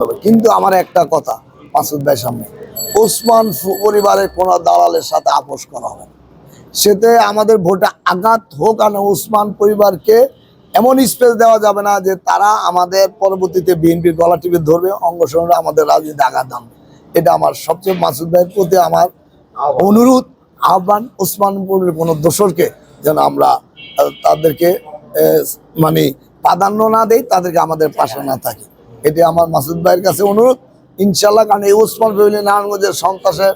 হবে। কিন্তু আমার একটা কথা, মাসুদ ভাই সামনে। ওসমান পরিবারের কোনো দালালের সাথে আপোষ করা হবে সেতে আমাদের ভোটে আঘাত হোক আর ওসমান পরিবারকে এমন স্পেস দেওয়া যাবে না যে তারা আমাদের পরবর্তীতে বিএনপির গলা টিপে ধরবে অঙ্গসংরা আমাদের রাজনীতি আঘাত আনবে এটা আমার সবচেয়ে, মাসুদ ভাইয়ের প্রতি আমার অনুরোধ, আহ্বান, ওসমান পরিবারের কোনো দোসরকে যেন আমরা তাদেরকে মানে প্রাধান্য না দেই, তাদেরকে আমাদের পাশে না থাকি। এটি আমার মাসুদ ভাইয়ের কাছে অনুরোধ। ইনশাল্লাহ কারণ এই উসমান ফ্যামিলি নারায়ণগঞ্জের সন্ত্রাসের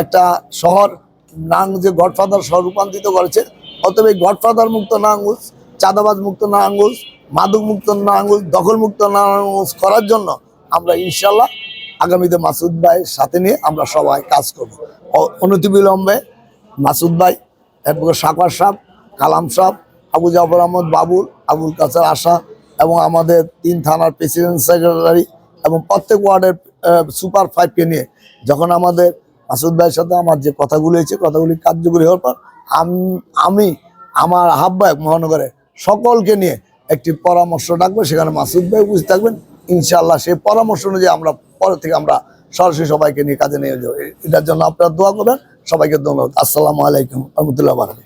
একটা শহর নারায়ণগঞ্জে গডফাদার শহর রূপান্তরিত করেছে। অতএব এই গডফাদার মুক্ত নারায়ণগঞ্জ, চাঁদাবাজ মুক্ত নারায়ণগঞ্জ, মাদক মুক্ত নারায়ণগঞ্জ, দখল মুক্ত নারায়ণগঞ্জ করার জন্য আমরা ইনশাল্লাহ আগামীতে মাসুদ ভাইয়ের সাথে নিয়ে আমরা সবাই কাজ করব। অনতিবিলম্বে মাসুদ ভাই, এরপর সাকার সাহ কালাম সাহ আবু জাফর আহমদ বাবুল, আবুল কাসার আশা এবং আমাদের তিন থানার প্রেসিডেন্ট সেক্রেটারি এবং প্রত্যেক ওয়ার্ডের সুপার ফাইভকে নিয়ে যখন আমাদের মাসুদ ভাইয়ের সাথে আমার যে কথাগুলো হয়েছে, কথাগুলি কার্যকরী হওয়ার পর আম- আমি, আমার আহ্বায়ক মহানগরে সকলকে নিয়ে একটি পরামর্শ ডাকবো, সেখানে মাসুদ ভাই উপস্থিত থাকবেন। ইনশাল্লাহ সেই পরামর্শ অনুযায়ী আমরা পরে থেকে আমরা সরাসরি সবাইকে নিয়ে কাজে নিয়ে যাব। এটার জন্য আপনারা দোয়া করবেন। সবাইকে ধন্যবাদ। আসসালামু আলাইকুম। রহমতুল্লাহ